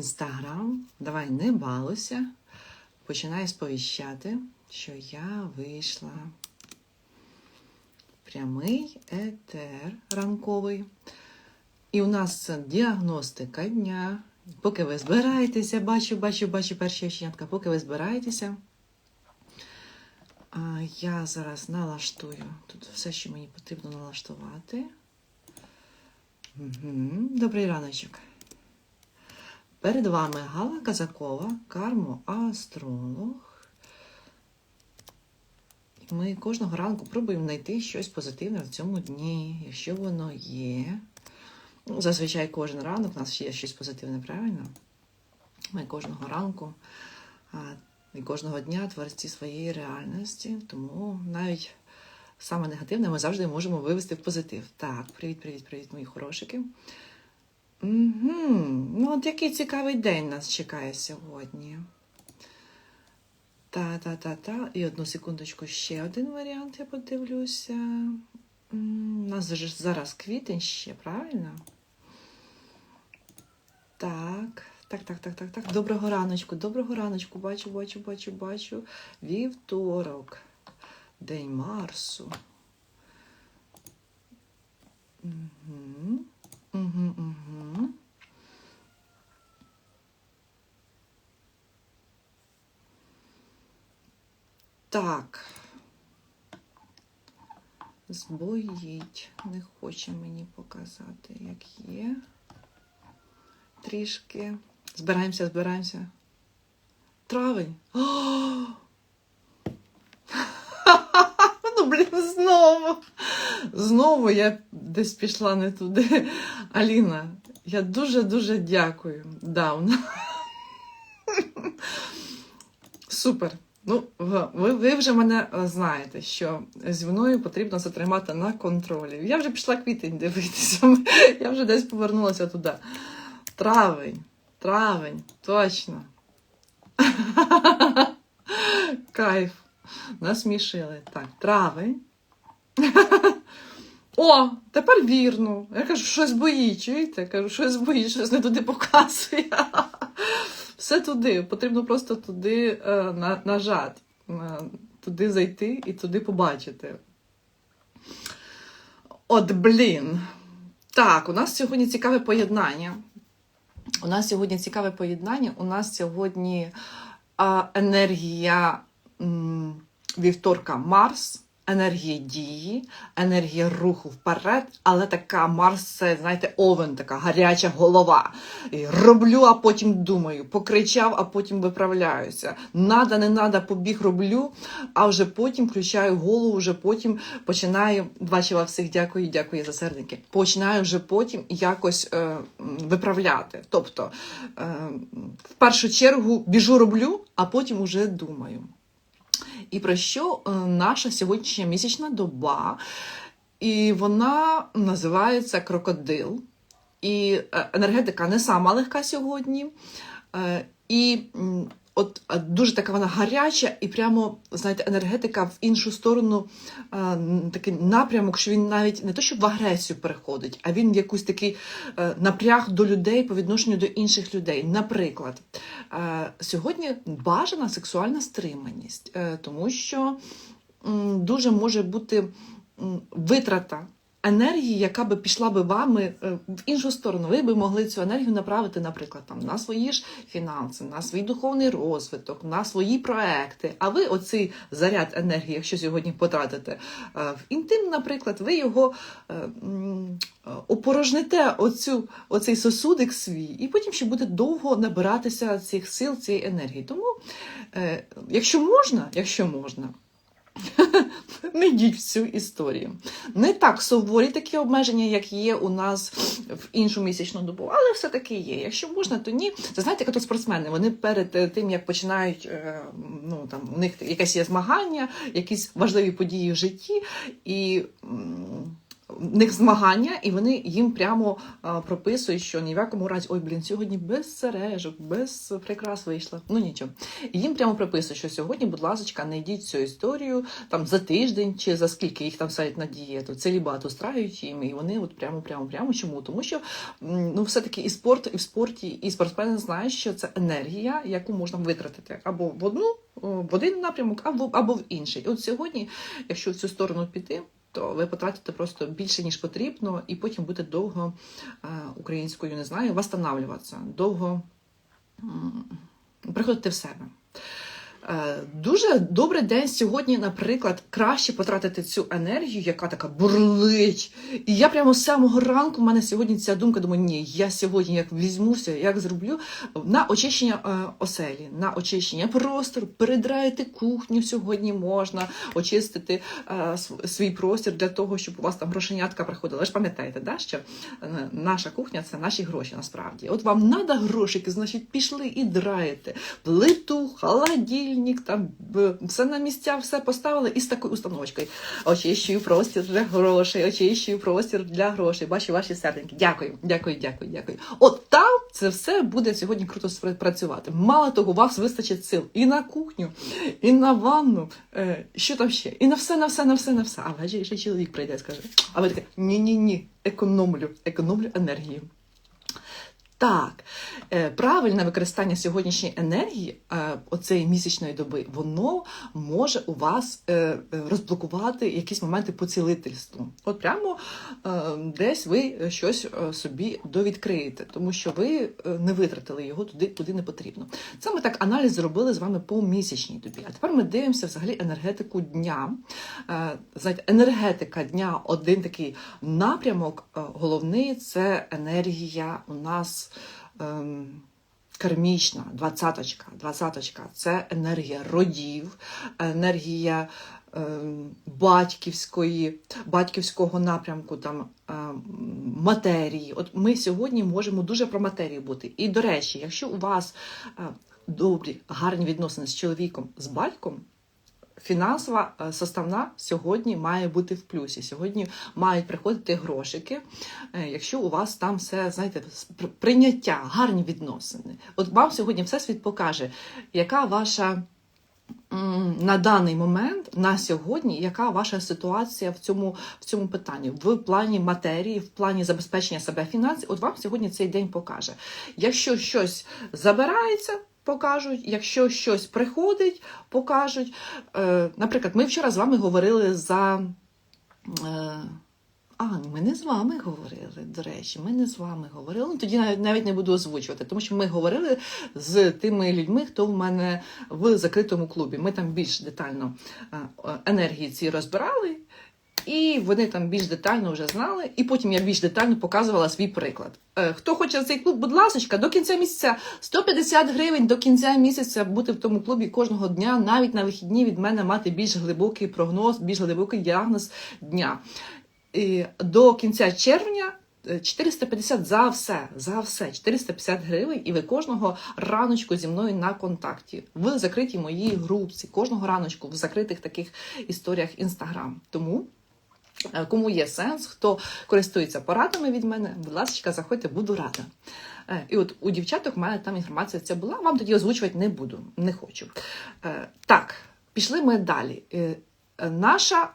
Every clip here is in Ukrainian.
Інстаграм, давай не балуйся, починай сповіщати, що я вийшла. Прямий етер ранковий. І у нас це діагностика дня. Поки ви збираєтеся, бачу, бачу, бачу перші оченятка, поки ви збираєтеся. А я зараз налаштую тут все, що мені потрібно налаштувати. Угу. Добрий раночок. Перед вами Гала Казакова, кармо-астролог. Ми кожного ранку пробуємо знайти щось позитивне в цьому дні, якщо воно є. Ну, Зазвичай кожен ранок у нас є щось позитивне, правильно? Ми кожного ранку і кожного дня творці своєї реальності, тому навіть саме негативне ми завжди можемо вивести в позитив. Так, привіт, привіт, привіт, мої хорошики. Угу. Ну, от який цікавий день нас чекає сьогодні. Та-та-та-та. І одну секундочку, ще один варіант я подивлюся. У нас же зараз квітень ще, правильно? Так, так, так, так, так, так. Доброго раночку, доброго раночку. Бачу, бачу, бачу, бачу. Вівторок. День Марсу. Угу. Угу, угу. Так. Збоїть. Не хоче мені показати, як є. Трішки. Збираємося, збираємося. Травень. Ну, блін, знову. Знову я десь пішла не туди. Аліна, я дуже-дуже дякую. Да, вона... Супер. Ну, ви, ви вже мене е, знаєте, що зі мною потрібно затримати на контролі. Я вже пішла квітень дивитися. Я вже десь повернулася туди. Травень, травень, точно. Кайф. Насмішили. Так, травень. О, тепер вірно. Я кажу, щось боїть, чуєте? Я кажу, щось боїть, щось не туди показує. Все туди. Потрібно просто туди е, на, нажати, е, туди зайти і туди побачити. От блін. Так, у нас сьогодні цікаве поєднання. У нас сьогодні цікаве поєднання. У нас сьогодні енергія вівторка Марс, енергія дії, енергія руху вперед, але така Марс, це, знаєте, овен, така гаряча голова. І роблю, а потім думаю, покричав, а потім виправляюся. Надо, не надо, побіг роблю, а вже потім включаю голову, вже потім починаю. Бачила всіх, дякую, дякую за серденьки. Починаю вже потім якось е, виправляти. Тобто, е, в першу чергу біжу, роблю, а потім уже думаю. І про що е, наша сьогоднішня місячна доба? І вона називається крокодил. І е, енергетика не сама легка сьогодні. Е, І от дуже така вона гаряча, і прямо, знаєте, енергетика в іншу сторону, е, такий напрямок, що він навіть не то, що в агресію переходить, а він в якийсь такий е, напряг до людей по відношенню до інших людей. Наприклад, е, сьогодні бажана сексуальна стриманість, е, тому що м, дуже може бути м, витрата енергії, яка би пішла би вами е, в іншу сторону. Ви би могли цю енергію направити, наприклад, там на свої ж фінанси, на свій духовний розвиток, на свої проекти. А ви оцей заряд енергії, якщо сьогодні потратите е, в інтим, наприклад, ви його е, опорожните оцю, оцей сосудик свій, і потім ще буде довго набиратися цих сил, цієї енергії. Тому, якщо можна, якщо можна. Не йдіть в цю історію. Не так суворі такі обмеження, як є у нас в іншу місячну добу, але все-таки є. Якщо можна, то ні. Це знаєте, як то спортсмени. Вони перед е, тим, як починають, е, ну там у них якесь є змагання, якісь важливі події в житті, і в них змагання, і вони їм прямо а, прописують, що ні в якому разі, ой, блін, сьогодні без сережок, без прикрас вийшла. Ну нічого. І їм прямо прописують, що сьогодні, будь ласка, не йдіть цю історію там за тиждень чи за скільки їх там садять на дієту. Целібат устраюють їм, і вони от прямо, прямо, прямо. Чому? Тому що ну, все-таки і спорт, і в спорті, і спортсмени знають, що це енергія, яку можна витратити або в одну, в один напрямок, або, або в інший. І от сьогодні, якщо в цю сторону піти, то ви потратите просто більше, ніж потрібно, і потім будете довго е, українською, не знаю, восстанавлюватися, довго приходити в себе. Е, Дуже добрий день сьогодні, наприклад, краще потратити цю енергію, яка така бурлить. І я прямо з самого ранку в мене сьогодні ця думка, думаю, ні, я сьогодні як візьмуся, як зроблю на очищення е, оселі, на очищення простору, передраяти кухню сьогодні можна, очистити е, свій простір для того, щоб у вас там грошенятка приходила. Ви ж пам'ятаєте, да, що наша кухня це наші гроші насправді. От вам треба грошики, значить, пішли і драєте плиту, холодильник, там все на місця, все поставили і з такою установочкою. Очищую простір для грошей, очищую простір для грошей. Бачу ваші серденьки. Дякую, дякую, дякую, дякую. От там це все буде сьогодні круто працювати. Мало того, у вас вистачить сил і на кухню, і на ванну, е, що там ще, і на все, на все, на все, на все. А ввечері ще чоловік прийде і скаже: а ви таке ні-ні-ні, економлю, економлю енергію. Так, е, правильне використання сьогоднішньої енергії, е, оцеї місячної доби, воно може у вас е, розблокувати якісь моменти по цілительству. От прямо десь ви щось собі довідкриєте, тому що ви не витратили його туди, куди не потрібно. Це ми так аналіз зробили з вами по місячній добі. А тепер ми дивимося взагалі енергетику дня. Знаєте, енергетика дня один такий напрямок головний це енергія у нас ем, кармічна, двадцяточка. Двадцяточка це енергія родів, енергія ем, батьківської, батьківського напрямку, там, ем, матерії. От ми сьогодні можемо дуже про матерію бути. І, до речі, якщо у вас е, добрі, гарні відносини з чоловіком, з батьком, Фінансова е, составна сьогодні має бути в плюсі. Сьогодні мають приходити грошики, е, якщо у вас там все, знаєте, прийняття, гарні відносини. От вам сьогодні Всесвіт покаже, яка ваша на даний момент, на сьогодні, яка ваша ситуація в цьому, в цьому питанні, в плані матерії, в плані забезпечення себе фінансів. От вам сьогодні цей день покаже. Якщо щось забирається, покажуть, якщо щось приходить, покажуть. Е, наприклад, ми вчора з вами говорили за. Е, а, ми не з вами говорили, до речі, ми не з вами говорили. Ну, тоді навіть, навіть не буду озвучувати, тому що ми говорили з тими людьми, хто в мене в закритому клубі. Ми там більш детально е, енергії ці розбирали, і вони там більш детально вже знали. І потім я більш детально показувала свій приклад. Е, Хто хоче цей клуб, будь ласка, до кінця місяця 150 гривень до кінця місяця бути в тому клубі кожного дня, навіть на вихідні від мене мати більш глибокий прогноз, більш глибокий діагноз дня. І до кінця червня е, 450 за все, за все, 450 гривень, і ви кожного раночку зі мною на контакті в закритій моїй групці, кожного раночку в закритих таких історіях Інстаграм. Тому. Е, Кому є сенс, хто користується порадами від мене, будь ласка, заходьте, буду рада. Е, І от у дівчаток в мене там інформація ця була, вам тоді озвучувати не буду, не хочу. Е, Так, пішли ми далі. Наша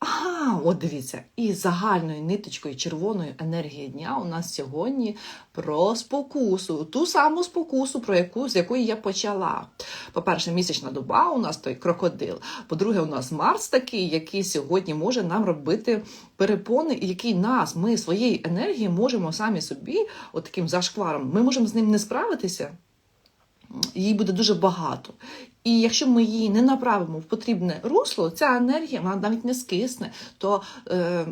а, от дивіться, і загальною ниточкою червоної енергії дня у нас сьогодні про спокусу, ту саму спокусу, про яку з якої я почала. По-перше, місячна доба у нас той крокодил. По-друге, у нас Марс такий, який сьогодні може нам робити перепони, який нас, ми своєї енергії можемо самі собі, от таким зашкваром, ми можемо з ним не справитися її буде дуже багато. І якщо ми її не направимо в потрібне русло, ця енергія вона навіть не скисне, то е,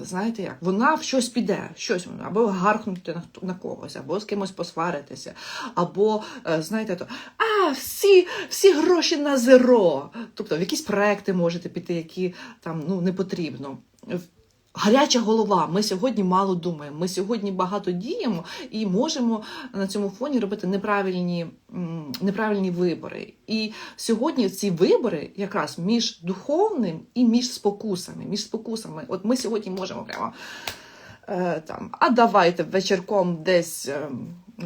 знаєте як, вона в щось піде, щось вона, або гаркнути на, на когось, або з кимось посваритися, або е, знаєте, то а всі, всі гроші на зеро. Тобто в якісь проекти можете піти, які там ну не потрібно. Гаряча голова. Ми сьогодні мало думаємо. Ми сьогодні багато діємо і можемо на цьому фоні робити неправильні, неправильні вибори. І сьогодні ці вибори якраз між духовним і між спокусами. Між спокусами. От ми сьогодні можемо прямо е, там, а давайте вечірком десь.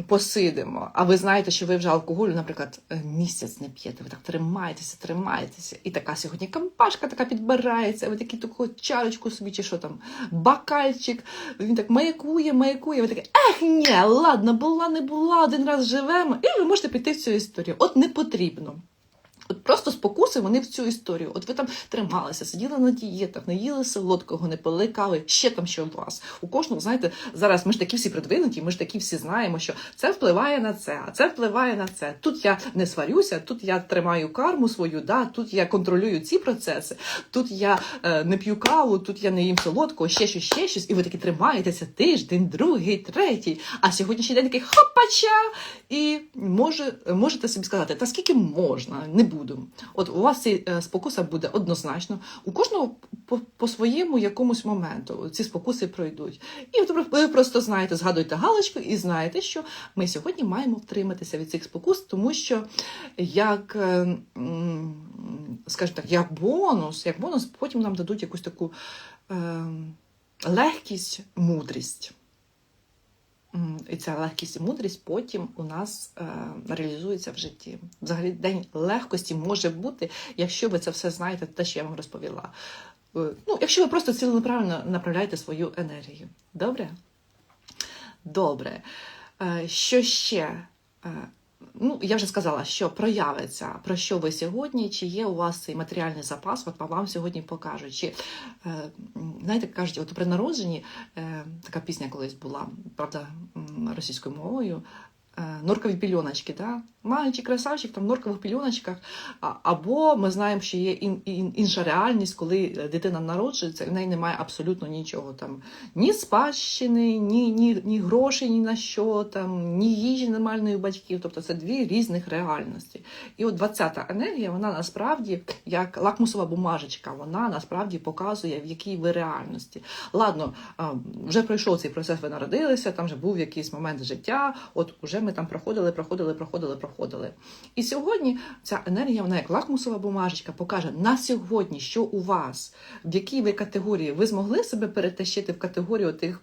Посидимо, а ви знаєте, що ви вже алкоголю, наприклад, е, місяць не п'єте. Ви так тримаєтеся, тримаєтеся. І така сьогодні кампашка така підбирається. Ви такі таку чарочку собі, чи що там, бакальчик. Він так маякує, маякує. Ви таке, ех, ні, ладно, була, не була, один раз живемо. І ви можете піти в цю історію. От не потрібно. От просто спокуси вони в цю історію. От ви там трималися, сиділи на дієтах, не їли солодкого, не пили кави, ще там що у вас. У кожного, знаєте, зараз ми ж такі всі придвинуті, ми ж такі всі знаємо, що це впливає на це, а це впливає на це. Тут я не сварюся, тут я тримаю карму свою, да, тут я контролюю ці процеси, тут я е, не п'ю каву, тут я не їм солодкого, ще щось, ще щось. І ви такі тримаєтеся тиждень, другий, третій. А сьогоднішній день такий хопача! І може, можете собі сказати, та скільки можна, не буду. От у вас цей е, спокуса буде однозначно. У кожного по, по своєму якомусь моменту ці спокуси пройдуть. І от ви просто знаєте, згадуєте галочку і знаєте, що ми сьогодні маємо втриматися від цих спокус, тому що як, е, скажімо так, як бонус, як бонус, потім нам дадуть якусь таку е, легкість, мудрість. І ця легкість і мудрість потім у нас е, реалізується в житті. Взагалі, день легкості може бути, якщо ви це все знаєте, те, що я вам розповіла. Е, ну, якщо ви просто ціленаправленно направляєте свою енергію. Добре? Добре. Е, що ще? Ну, я вже сказала, що проявиться, про що ви сьогодні, чи є у вас цей матеріальний запас, от вам сьогодні покажуть. Чи, е, знаєте, кажуть, от при народженні е, така пісня колись була, правда, російською мовою. е, Норкові пільоночки, да? Маленький красавчик там в норкових пільоночках. Або ми знаємо, що є ін, ін, інша реальність, коли дитина народжується, і в неї немає абсолютно нічого там, ні спадщини, ні, ні, ні грошей, ні на що, там, ні їжі нормальної у батьків. Тобто це дві різних реальності. І от 20-та енергія, вона насправді як лакмусова бумажечка, вона насправді показує, в якій ви реальності. Ладно, вже пройшов цей процес, ви народилися, там вже був якийсь момент життя, от уже ми там проходили, проходили, проходили, проходили. І сьогодні ця енергія, вона як лакмусова бумажечка, покаже на сьогодні, що у вас, в якій ви категорії, ви змогли себе перетащити в категорію тих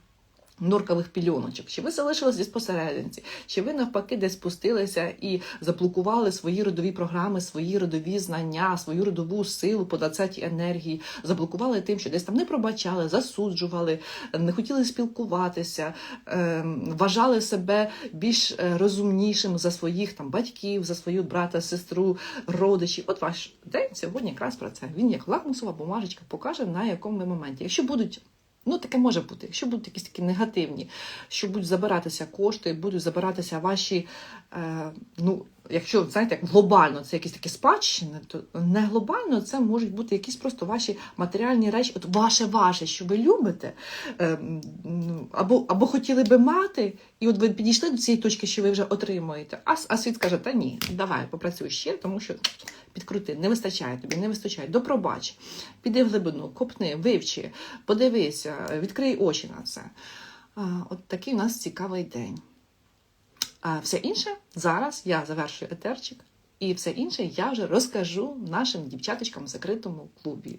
норкових пільоночок, чи ви залишились десь посерединці, чи ви навпаки десь спустилися і заблокували свої родові програми, свої родові знання, свою родову силу по 20 енергії, заблокували тим, що десь там не пробачали, засуджували, не хотіли спілкуватися, ем, вважали себе більш е, розумнішим за своїх там батьків, за свою брата, сестру, родичів. От ваш день сьогодні якраз про це. Він як лакмусова бумажечка покаже на якому ви моменті. Якщо будуть Ну, таке може бути. Якщо будуть якісь такі негативні, що будуть забиратися кошти, будуть забиратися ваші, е, ну, якщо знаєте, глобально це якісь такі спадщини, то не глобально це можуть бути якісь просто ваші матеріальні речі, от ваше ваше, що ви любите, е, ну, або, або хотіли би мати, і от ви підійшли до цієї точки, що ви вже отримуєте. А, а світ каже, та ні, давай попрацюй ще, тому що підкрути, не вистачає тобі, не вистачає. Допробач, піди в глибину, копни, вивчи, подивися, відкрий очі на це. От такий у нас цікавий день. А все інше зараз я завершую етерчик, і все інше я вже розкажу нашим дівчаточкам в закритому клубі.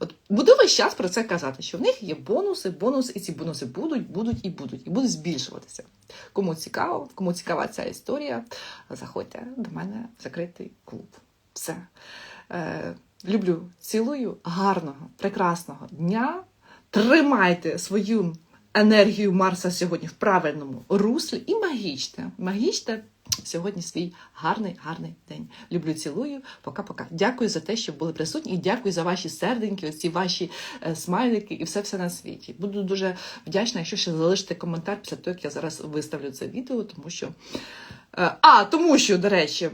От буду весь час про це казати, що в них є бонуси, бонуси, і ці бонуси будуть, будуть і будуть, і будуть збільшуватися. Кому цікаво, кому цікава ця історія, заходьте до мене в закритий клуб. Все. Е, люблю, цілую, гарного, прекрасного дня. Тримайте свою енергію Марса сьогодні в правильному руслі і магічте. Магічте сьогодні свій гарний, гарний день. Люблю, цілую. Пока-пока. Дякую за те, що були присутні, і дякую за ваші серденьки, оці ваші е, смайлики і все все на світі. Буду дуже вдячна, якщо ще залишите коментар після того, як я зараз виставлю це відео, тому що. Е, а, тому що, до речі.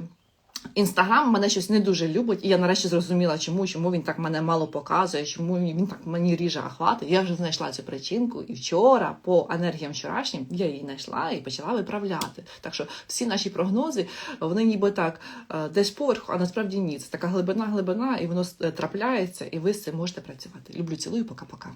Інстаграм мене щось не дуже любить, і я нарешті зрозуміла, чому, чому він так мене мало показує, чому він так мені ріже охвати. Я вже знайшла цю причинку, і вчора, по енергіям вчорашнім, я її знайшла і почала виправляти. Так що всі наші прогнози, вони ніби так е, десь поверху, а насправді ні. Це така глибина, глибина, і воно е, трапляється, і ви з цим можете працювати. Люблю, цілую, пока-пока.